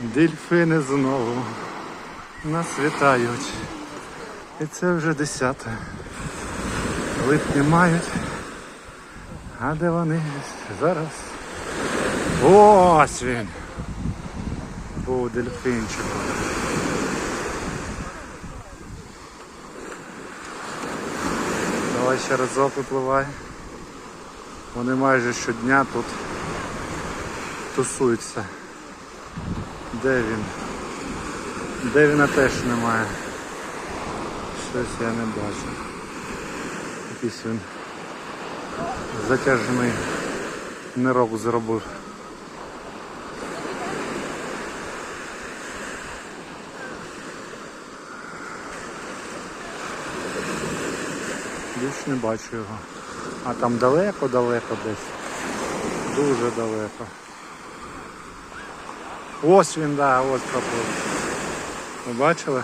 Дельфини знову нас вітають. І це вже 10 липня мають. А де вони зараз? Ось він! Був дельфінчиком. Давай ще разок випливай. Вони майже щодня тут тусуються. Де він? Де він теж немає. Щось я не бачу. Якийсь він затяжний нирок зробив. Більш не бачу його. А там далеко-далеко десь. Дуже далеко. Ось він, да, ось поплив. Ви?